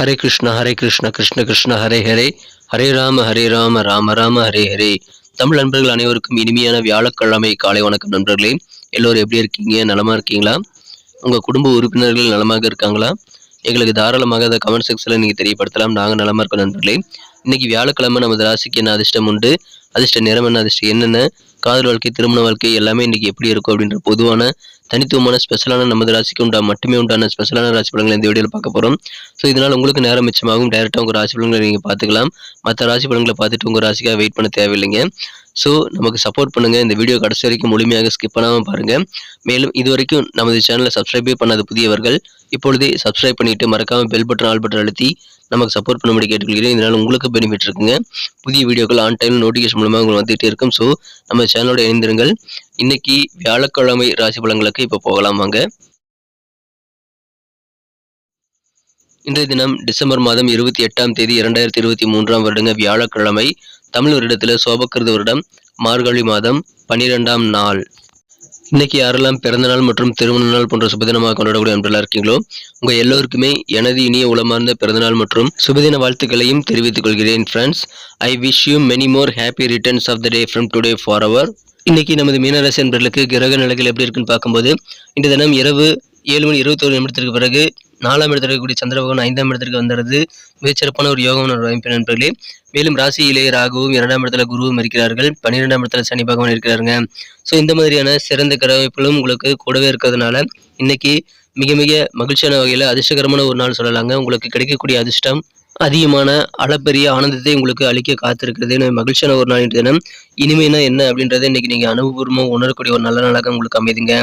ஹரே கிருஷ்ண ஹரே கிருஷ்ண கிருஷ்ண கிருஷ்ண ஹரே ஹரே. ஹரே ராம ஹரே ராம ராம ராம ஹரே ஹரே. தமிழ் நண்பர்கள் அனைவருக்கும் இனிமையான வியாழக்கிழமை காலை வணக்கம் நண்பர்களே. எல்லோரும் எப்படி இருக்கீங்க? நலமாக இருக்கீங்களா? உங்கள் குடும்ப உறுப்பினர்கள் நலமாக இருக்காங்களா? எங்களுக்கு தாராளமாக அதை கமெண்ட் செக்ஷனில் நீங்கள் தெரியப்படுத்தலாம். நாங்கள் நலமாக இருக்கோம் நண்பர்களே. இன்றைக்கி வியாழக்கிழமை நமது ராசிக்கு என்ன அதிர்ஷ்டம் உண்டு? அதிர்ஷ்ட நிறம் என்ன? அதிர்ஷ்டம் என்னென்ன காதல் வாழ்க்கை திருமண வாழ்க்கை எல்லாமே இன்றைக்கி எப்படி இருக்கும் அப்படின்ற பொதுவான தனித்துவமான ஸ்பெஷலான நமது ராசிக்கு உண்டா மட்டுமே உண்டான ஸ்பெஷலான ராசி பலன்களை இந்த வீடியோவில் பார்க்க போகிறோம் ஸோ இதனால் உங்களுக்கு நேரம் மிச்சமாகும். டைரெக்டாக உங்கள் ராசி பலன்களை நீங்கள் பார்த்துக்கலாம். மற்ற ராசி பலன்களை பார்த்துட்டு உங்கள் ராசிக்காக வெயிட் பண்ண தேவையில்லைங்க. ஸோ நமக்கு சப்போர்ட் பண்ணுங்கள் இந்த வீடியோ கடைசி வரைக்கும் முழுமையாக ஸ்கிப் பண்ணாமல் பாருங்கள் மேலும் இது வரைக்கும் நமது சேனலை சப்ஸ்கிரைபே பண்ணாத புதியவர்கள் இப்பொழுதே சப்ஸ்கிரைப் பண்ணிட்டு மறக்காமல் பெல் பட்டன் ஆல் பட்டன் அழுத்தி நமக்கு சப்போர்ட் பண்ணும்படி கேட்டுக்கொள்கிறேன். இதனால் உங்களுக்கு பெனிஃபிட் இருக்குங்க. புதிய வீடியோக்கள் ஆன் டைம் நோட்டிஃபிகேஷன் மூலமாக உங்களுக்கு வந்துகிட்டே இருக்கும். ஸோ நம்ம சேனலோட இணைந்திருங்கள். இன்னைக்கு வியாழக்கிழமை ராசி பலன்களுக்கு இப்போ போகலாம் வாங்க. இன்றைய தினம் டிசம்பர் மாதம் இருபத்தி எட்டாம் தேதி இரண்டாயிரத்தி இருபத்தி மூன்றாம் வருடங்க வியாழக்கிழமை. தமிழ் வருடத்தில் சோபக்கிருத வருடம் மார்கழி மாதம் பன்னிரெண்டாம் நாள். இன்னைக்கு யாரெல்லாம் பிறந்த நாள் மற்றும் திருமண நாள் போன்ற சுபதினமாக கொண்டாடக்கூடிய நண்பர்களாக இருக்கீங்களோ உங்க எல்லோருக்குமே எனது இனிய உளமார்ந்த பிறந்தநாள் மற்றும் சுபதின வாழ்த்துக்களையும் தெரிவித்துக் கொள்கிறேன் friends I wish you many more happy returns of the day from today for our இன்னைக்கு நமது மீனராசி நண்பர்களுக்கு கிரக நிலைகள் எப்படி இருக்குன்னு பார்க்கும்போது இந்த தினம் இரவு ஏழு மணி இருபத்தோரு நிமிடத்திற்கு பிறகு நாலாம் இடத்துல இருக்கக்கூடிய சந்திர பகவான் ஐந்தாம் இடத்திற்கு வந்துடுறது. மிகச்சிறப்பான ஒரு யோகம் அமைப்பு நண்பர்களே மேலும் ராசியிலே ராகுவும் இரண்டாம் இடத்துல குருவும் இருக்கிறார்கள். பன்னிரெண்டாம் இடத்துல சனி பகவான் இருக்கிறாருங்க. ஸோ இந்த மாதிரியான சிறந்த கரவைப்புகளும் உங்களுக்கு கூடவே இருக்கிறதுனால இன்னைக்கு மிக மிக மகிழ்ச்சியான வகையில் அதிர்ஷ்டகரமான ஒரு நாள் சொல்லலாங்க. உங்களுக்கு கிடைக்கக்கூடிய அதிர்ஷ்டம் அதிகமான அளப்பெரிய ஆனந்தத்தை உங்களுக்கு அளிக்க காத்திருக்கிறது. மகிழ்ச்சியான ஒரு நாள் தினம். இனிமைனா என்ன அப்படின்றத இன்னைக்கு நீங்க அனுபவபூர்வமாக உணரக்கூடிய ஒரு நல்ல நாளாக உங்களுக்கு அமைதுங்க.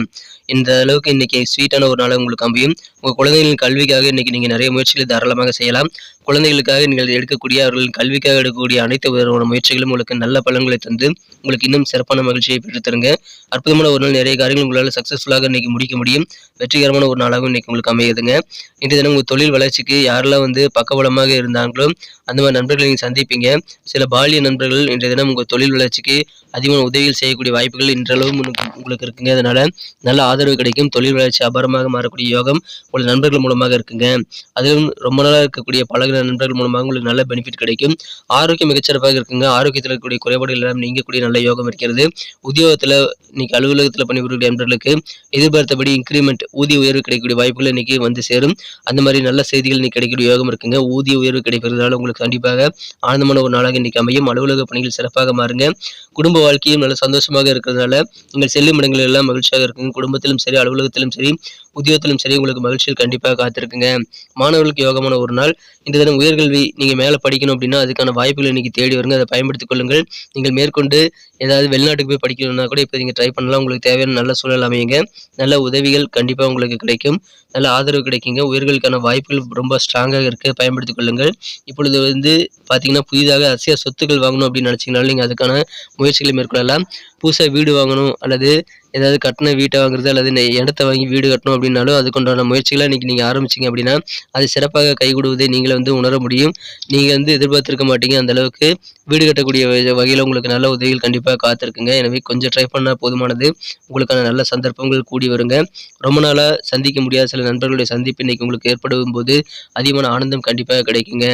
இந்த அளவுக்கு இன்னைக்கு ஸ்வீட்டான ஒரு நாளாக உங்களுக்கு அமையும். உங்க குழந்தைகளின் கல்விக்காக இன்னைக்கு நீங்க நிறைய முயற்சிகளை தாராளமாக செய்யலாம். குழந்தைகளுக்காக நீங்கள் எடுக்கக்கூடிய அவர்களின் கல்விக்காக எடுக்கக்கூடிய அனைத்து விதமான முயற்சிகளும் உங்களுக்கு நல்ல பலன்களை தந்து உங்களுக்கு இன்னும் சிறப்பான மகிழ்ச்சியை பெற்றுத்தருங்க. அற்புதமான ஒரு நாள் நிறைய காரியங்கள் உங்களால் சக்ஸஸ்ஃபுல்லாக இன்னைக்கு முடிக்க முடியும். வெற்றிகரமான ஒரு நாளாகவும் இன்னைக்கு உங்களுக்கு அமையுதுங்க. இன்றைய தினம் உங்கள் தொழில் வளர்ச்சிக்கு யாரெல்லாம் வந்து பக்கபலமாக இருந்தாங்களோ அந்த மாதிரி நண்பர்களை நீங்கள் சந்திப்பீங்க. சில பாலிய நண்பர்கள் இன்றைய தினம் உங்கள் தொழில் வளர்ச்சிக்கு அதிகமான உதவிகள் செய்யக்கூடிய வாய்ப்புகள் இன்றளவும் உங்களுக்கு- இருக்குங்க. அதனால் நல்ல ஆதரவு கிடைக்கும். தொழில் வளர்ச்சி அபாரமாக மாறக்கூடிய யோகம் உங்கள் நண்பர்கள் மூலமாக இருக்குங்க. அதிலும் ரொம்ப நாளாக இருக்கக்கூடிய பழகின நண்பர்கள் மூலமாக உங்களுக்கு நல்ல பெனிஃபிட் கிடைக்கும். ஆரோக்கியம் மிகச்சிறப்பாக இருக்குங்க. ஆரோக்கியத்தில் இருக்கக்கூடிய குறைபாடுகள் எல்லாம் நீங்கக்கூடிய நல்ல யோகம் இருக்கிறது. உத்தியோகத்தில் இன்னைக்கு அலுவலகத்தில் பணிபுரியக்கூடிய நண்பர்களுக்கு எதிர்பார்த்தபடி இன்க்ரிமெண்ட் ஊதிய உயர்வு கிடைக்கக்கூடிய வாய்ப்புகள் இன்னைக்கு வந்து சேரும். அந்த மாதிரி நல்ல செய்திகள் இன்னைக்கு கிடைக்கக்கூடிய யோகம் இருக்குங்க. ஊதிய உயர்வு கிடைப்பதால் உங்களுக்கு கண்டிப்பாக ஆனந்தமான ஒரு நாளாக இன்னைக்கு அமையும். அலுவலக பணிகள் சிறப்பாக மாறுங்க. குடும்ப வாழ்க்கையும் நல்ல சந்தோஷமாக இருக்கிறதுனால நீங்கள் செல்லும் இடங்கள் எல்லாம் மகிழ்ச்சியாக இருக்குங்க. குடும்பத்திலும் சரி அலுவலகத்திலும் சரி உத்தியோகத்திலும் சரி உங்களுக்கு மகிழ்ச்சியில் கண்டிப்பாக காத்திருக்குங்க. மாணவர்களுக்கு யோகமான ஒரு நாள். இந்த தினம் உயர்கல்வி நீங்கள் மேலே படிக்கணும் அப்படின்னா அதுக்கான வாய்ப்புகள் இன்னைக்கு தேடி வருங்க. அதை பயன்படுத்திக் கொள்ளுங்கள். நீங்கள் மேற்கொண்டு ஏதாவது வெளிநாட்டுக்கு போய் படிக்கணும்னா கூட இப்போ நீங்கள் ட்ரை பண்ணலாம். உங்களுக்கு தேவையான நல்ல சூழல் அமையுங்க. நல்ல உதவிகள் கண்டிப்பாக உங்களுக்கு கிடைக்கும். நல்ல ஆதரவு கிடைக்குங்க. உயர்களுக்கான வாய்ப்புகள் ரொம்ப ஸ்ட்ராங்காக இருக்குது பயன்படுத்திக் கொள்ளுங்கள். இப்பொழுது வந்து பார்த்தீங்கன்னா புதிதாக அரசியல் சொத்துக்கள் வாங்கணும் அப்படின்னு நினச்சிங்கனாலும் நீங்கள் அதுக்கான முயற்சிகளை மேற்கொள்ளலாம். புதுசாக வீடு வாங்கணும் அல்லது ஏதாவது கட்டின வீட்டை வாங்குறது அல்லது இடத்த வாங்கி வீடு கட்டணும் அப்படின்னாலும் அதுக்குண்டான முயற்சிகளை இன்னைக்கு நீங்கள் ஆரம்பிச்சீங்க அப்படின்னா அது சிறப்பாக கைகூடுவதை நீங்களே வந்து உணர முடியும். நீங்கள் வந்து எதிர்பார்த்துருக்க மாட்டீங்க. அந்த அளவுக்கு வீடு கட்டக்கூடிய வகையில் உங்களுக்கு நல்ல உதவிகள் கண்டிப்பாக காத்திருக்குங்க. எனவே கொஞ்சம் ட்ரை பண்ணால் போதுமானது. உங்களுக்கான நல்ல சந்தர்ப்பங்கள் கூடி வருங்க. ரொம்ப நாளாக சந்திக்க முடியாத சில நண்பர்களுடைய சந்திப்பு இன்னைக்கு உங்களுக்கு ஏற்படும் போது அதிகமான ஆனந்தம் கண்டிப்பாக கிடைக்குங்க.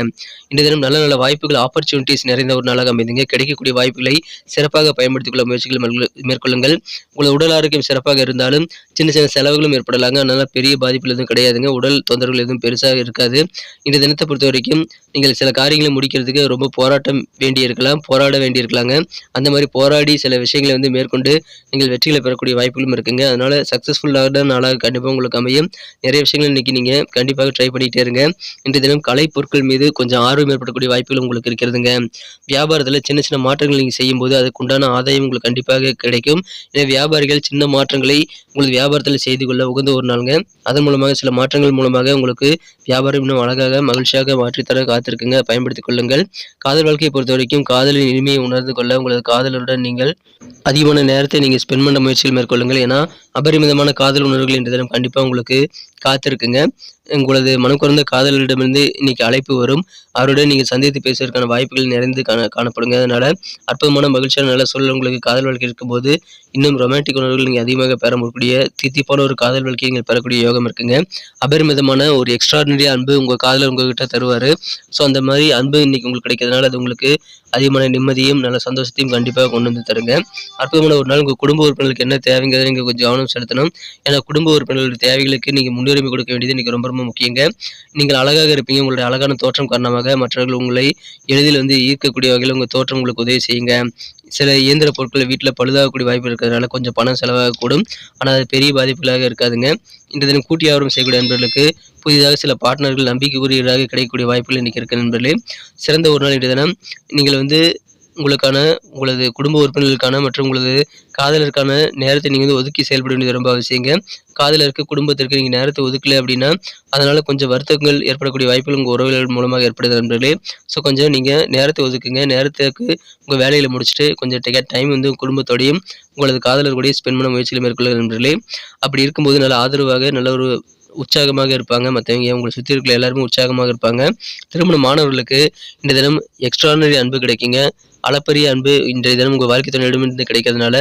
இந்த தினம் நல்ல நல்ல வாய்ப்புகள் ஆப்பர்ச்சுனிட்டிஸ் நிறைந்த ஒரு நாளாக அமைந்துங்க கிடைக்கக்கூடிய வாய்ப்புகளை சிறப்பாக பயன்படுத்திக் கொள்ள முயற்சிகள் மேற்கொள்ளுங்கள். உங்களது உடல் ஆரோக்கியம் சிறப்பாக இருந்தாலும் சின்ன சின்ன செலவுகளும் ஏற்படலாங்க. அதனால பெரிய பாதிப்புகள் எதுவும் கிடையாதுங்க. உடல் தொந்தரவுகள் எதுவும் பெருசாக இருக்காது. இந்த தினத்தை பொறுத்த வரைக்கும் நீங்கள் சில காரியங்களை முடிக்கிறதுக்கு ரொம்ப போராட்டம் வேண்டி இருக்கலாம் போராட வேண்டி இருக்கலாங்க அந்த மாதிரி போராடி சில விஷயங்களை வந்து மேற்கொண்டு நீங்கள் வெற்றிகளை பெறக்கூடிய வாய்ப்புகளும் இருக்குங்க. அதனால சக்ஸஸ்ஃபுல்லான நாளாக கண்டிப்பாக உங்களுக்கு அமையும். நிறைய விஷயங்கள் இன்னைக்கு நீங்கள் கண்டிப்பாக ட்ரை பண்ணிகிட்டே இருங்க. இன்றைய தினம் கலை பொருட்கள் மீது கொஞ்சம் ஆர்வம் ஏற்படக்கூடிய வாய்ப்புகள் உங்களுக்கு இருக்கிறதுங்க. வியாபாரத்தில் சின்ன சின்ன மாற்றங்கள் நீங்கள் செய்யும்போது அதுக்குண்டான ஆதாயம் உங்களுக்கு கண்டிப்பாக கிடைக்கும். எனவே வியாபாரிகள் சின்ன மாற்றங்களை உங்களது வியாபாரத்தில் செய்து கொள்ள உகந்த ஒரு நாளுங்க. அதன் மூலமாக சில மாற்றங்கள் மூலமாக உங்களுக்கு வியாபாரம் இன்னும் அழகாக மகிழ்ச்சியாக மாற்றித்தர காத்திருக்குங்க. பயன்படுத்திக் கொள்ளுங்கள். காதல் வாழ்க்கையை பொறுத்த வரைக்கும் காதலின் இனிமையை உணர்ந்து கொள்ள உங்களது காதலருடன் நீங்கள் அதிகமான நேரத்தை நீங்கள் ஸ்பெண்ட் பண்ண முயற்சிகள் மேற்கொள்ளுங்கள். ஏன்னா அபரிமிதமான காதல் உணர்வுகள் என்ற தினம் கண்டிப்பாக உங்களுக்கு காத்திருக்குங்க. உங்களது மனம் குறைந்த காதலரிடமிருந்து இன்னைக்கு அழைப்பு வரும். அவருடன் நீங்கள் சந்தித்து பேசுவதற்கான வாய்ப்புகள் நிறைந்து காண காணப்படுங்க. அதனால அற்புதமான மகிழ்ச்சியான நல்ல சூழல் உங்களுக்கு காதல் வாழ்க்கை இருக்கும்போது இன்னும் ரொமான்டிக் உணர்வுகள் நீங்கள் அதிகமாக பெற முடியக்கூடிய தித்திப்பான ஒரு காதல் வாழ்க்கையை நீங்கள் பெறக்கூடிய யோகம் இருக்குங்க. அபரிமிதமான ஒரு எக்ஸ்ட்ராடினரி அன்பு உங்கள் காதலர் உங்ககிட்ட தருவார். ஸோ அந்த மாதிரி அன்பு இன்னைக்கு உங்களுக்கு கிடைக்கிறதுனால அது உங்களுக்கு அதிகமான நிம்மதியும் நல்ல சந்தோஷத்தையும் கண்டிப்பாக கொண்டு வந்து தருங்க. அற்புதமான ஒரு நாள் உங்கள் குடும்ப உறுப்பினர்களுக்கு என்ன தேவைங்கிறத நீங்கள் கொஞ்சம் கவனம் செலுத்தணும். ஏன்னா குடும்ப உறுப்பினர்களுடைய தேவைகளுக்கு நீங்கள் முன்னுரிமை கொடுக்க வேண்டியது இன்றைக்கி ரொம்ப ரொம்ப முக்கியங்க. நீங்கள் அழகாக இருப்பீங்க. உங்களுடைய அழகான தோற்றம் காரணமாக மற்றவர்கள் உங்களை எளிதில் வந்து ஈர்க்கக்கூடிய வகையில் உங்கள் தோற்றம் உங்களுக்கு உதவி செய்யுங்க. சில இயந்திர பொருட்களை வீட்டில் பழுதாகக்கூடிய வாய்ப்பு இருக்கிறதுனால கொஞ்சம் பணம் செலவாகக்கூடும் ஆனால் அது பெரிய பாதிப்புகளாக இருக்காதுங்க. இன்று தினம் கூட்டி வியாபாரம் செய்யக்கூடிய நண்பர்களுக்கு புதிதாக சில பார்ட்னர்கள் நம்பிக்கைக்குரியவராக கிடைக்கக்கூடிய வாய்ப்புகள் இன்றைக்கி இருக்க நண்பர்களே. சிறந்த ஒரு நாள் இன்றைய தினம் நீங்கள் வந்து உங்களுக்கான உங்களது குடும்ப உறுப்பினர்களுக்கான மற்றும் உங்களது காதலருக்கான நேரத்தை நீங்கள் வந்து ஒதுக்கி செயல்பட வேண்டியது ரொம்ப அவசியங்க. காதலருக்கு குடும்பத்திற்கு நீங்கள் நேரத்தை ஒதுக்கல அப்படின்னா அதனால் கொஞ்சம் வருத்தங்கள் ஏற்படக்கூடிய வாய்ப்புகள் உங்கள் உறவுகள் மூலமாக ஏற்படுது நண்பர்களே. ஸோ கொஞ்சம் நீங்கள் நேரத்தை ஒதுக்குங்க. நேரத்துக்கு உங்கள் வேலையில் முடிச்சுட்டு கொஞ்சம் டைம் வந்து குடும்பத்தோடையும் உங்களது காதலர் கூடயும் ஸ்பெண்ட் பண்ண முயற்சியில் மேற்கொள்ள நண்பர்களே. அப்படி இருக்கும்போது நல்ல ஆதரவாக நல்ல ஒரு உற்சாகமாக இருப்பாங்க. மற்றவங்க உங்களை சுற்றி இருக்கிற எல்லாருமே உற்சாகமாக இருப்பாங்க. திருமண மாணவர்களுக்கு இந்த தினம் எக்ஸ்ட்ரானரி அன்பு கிடைக்குங்க. அளப்பரிய அன்பு இன்றைய தினம் உங்கள் வாழ்க்கை துணையிடமிருந்து கிடைக்கிறதுனால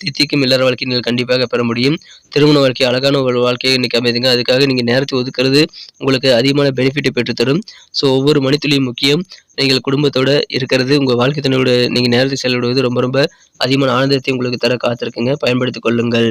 தித்திக்கும் இல்லற வாழ்க்கை நீங்கள் கண்டிப்பாக பெற முடியும். திருமண வாழ்க்கை அழகான ஒரு வாழ்க்கையை இன்றைக்கி அமைதுங்க. அதுக்காக நீங்கள் நேரத்தை ஒதுக்கிறது உங்களுக்கு அதிகமான பெனிஃபிட்டை பெற்றுத்தரும். ஸோ ஒவ்வொரு மணித்துளியும் முக்கியம். நீங்கள் குடும்பத்தோடு இருக்கிறது உங்கள் வாழ்க்கை துணையோட நீங்கள் நேரத்தை செலவிடுவது ரொம்ப ரொம்ப அதிகமான ஆனந்தத்தை உங்களுக்கு தர காத்திருக்குங்க. பயன்படுத்திக் கொள்ளுங்கள்.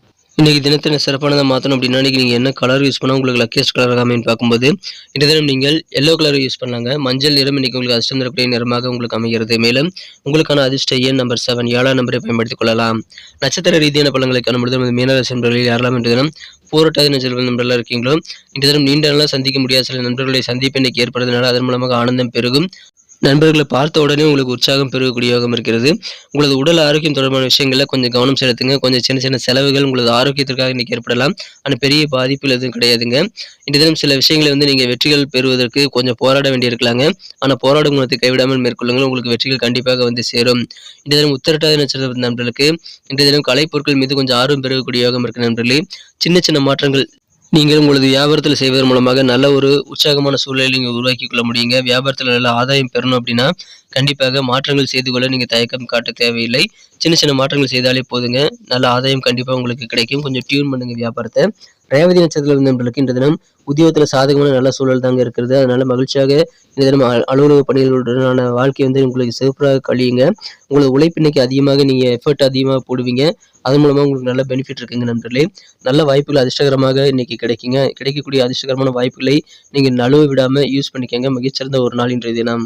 இன்றைக்கி தினத்தின சிறப்பானதாக மாற்றணும் அப்படின்னா இன்றைக்கி நீங்கள் என்ன கலர் யூஸ் பண்ணால் உங்களுக்கு லக்கியஸ்ட் கலர் அமைன்னு பார்க்கும்போது இந்த தினம் நீங்கள் எல்லோ கலர் யூஸ் பண்ணலாங்க. மஞ்சள் நிறம் இன்றைக்கி உங்களுக்கு அதிர்ஷ்டம் தரக்கூடிய நிறமாக உங்களுக்கு அமைகிறது. மேலும் உங்களுக்கான அதிர்ஷ்ட எண் நம்பர் செவன் ஏழாம் நம்பரை பயன்படுத்திக் கொள்ளலாம். நட்சத்திர ரீதியான பழங்களை காணும்பொழுது நமது மீனராசி நண்பர்களில் யாரெல்லாம் இன்று தினம் போராட்டாத நண்பர்கள் நண்பர்களாக இருக்கீங்களோ இன்று தினம் நீண்ட நாளாக சந்திக்க முடியாத சில நண்பர்களை சந்திப்பு இன்னைக்கு ஏற்படுறதுனால அதன் மூலமாக ஆனந்தம் பெருகும். நண்பர்களை பார்த்த உடனே உங்களுக்கு உற்சாகம் பெருகக்கூடிய யோகம் இருக்கிறது. உங்களது உடல் ஆரோக்கியம் தொடர்பான விஷயங்களில் கொஞ்சம் கவனம் செலுத்துங்க. கொஞ்சம் சின்ன சின்ன செலவுகள் உங்களது ஆரோக்கியத்திற்காக இன்னைக்கு ஏற்படலாம். ஆனால் பெரிய பாதிப்புகள் எதுவும் கிடையாதுங்க. இன்று தினம் சில விஷயங்களை வந்து நீங்கள் வெற்றிகள் பெறுவதற்கு கொஞ்சம் போராட வேண்டியிருக்கலாங்க. ஆனால் போராடும் குணத்தை கைவிடாமல் மேற்கொள்ளுங்கள். உங்களுக்கு வெற்றிகள் கண்டிப்பாக வந்து சேரும். இன்று தினம் உத்தரட்டாத நட்சத்திர நண்பர்களுக்கு இந்த தினம் கலைப்பொருட்கள் மீது கொஞ்சம் ஆர்வம் பெறக்கூடிய யோகம் இருக்கு நண்பர்களே. சின்ன சின்ன மாற்றங்கள் நீங்கள் உங்களது வியாபாரத்தில் செய்வதன் மூலமாக நல்ல ஒரு உற்சாகமான சூழ்நிலை நீங்கள் உருவாக்கி கொள்ள முடியுங்க. வியாபாரத்தில் நல்ல ஆதாயம் பெறணும் அப்படின்னா கண்டிப்பாக மாற்றங்கள் செய்து கொள்ள நீங்கள் தயக்கம் காட்ட தேவையில்லை. சின்ன சின்ன மாற்றங்கள் செய்தாலே போதுங்க. நல்ல ஆதாயம் கண்டிப்பாக உங்களுக்கு கிடைக்கும். கொஞ்சம் டியூன் பண்ணுங்கள் வியாபாரத்தை. ரேவதி நட்சத்திரத்தில் இருந்தவர்களுக்கு இந்த தினம் உத்தியோகத்தில் சாதகமான நல்ல சூழல் தாங்க இருக்கிறது அதனால மகிழ்ச்சியாக இந்த தினம் அலுவலக பணிகளுடனான வாழ்க்கை வந்து உங்களுக்கு சிறப்பாக கழியுங்க. உங்களது உழைப்பு இன்னைக்கு அதிகமாக நீங்கள் எஃபர்ட் அதிகமாக போடுவீங்க. அதன் மூலமாக உங்களுக்கு நல்ல பெனிஃபிட் இருக்குங்க நண்பர்களே. நல்ல வாய்ப்புகள் அதிர்ஷ்டகரமாக இன்னைக்கு கிடைக்குங்க. கிடைக்கக்கூடிய அதிர்ஷ்டகரமான வாய்ப்புகளை நீங்கள் நழுவ விடாமல் யூஸ் பண்ணிக்கங்க. மிகச்சிறந்த ஒரு நாள் இன்றைய தினம்.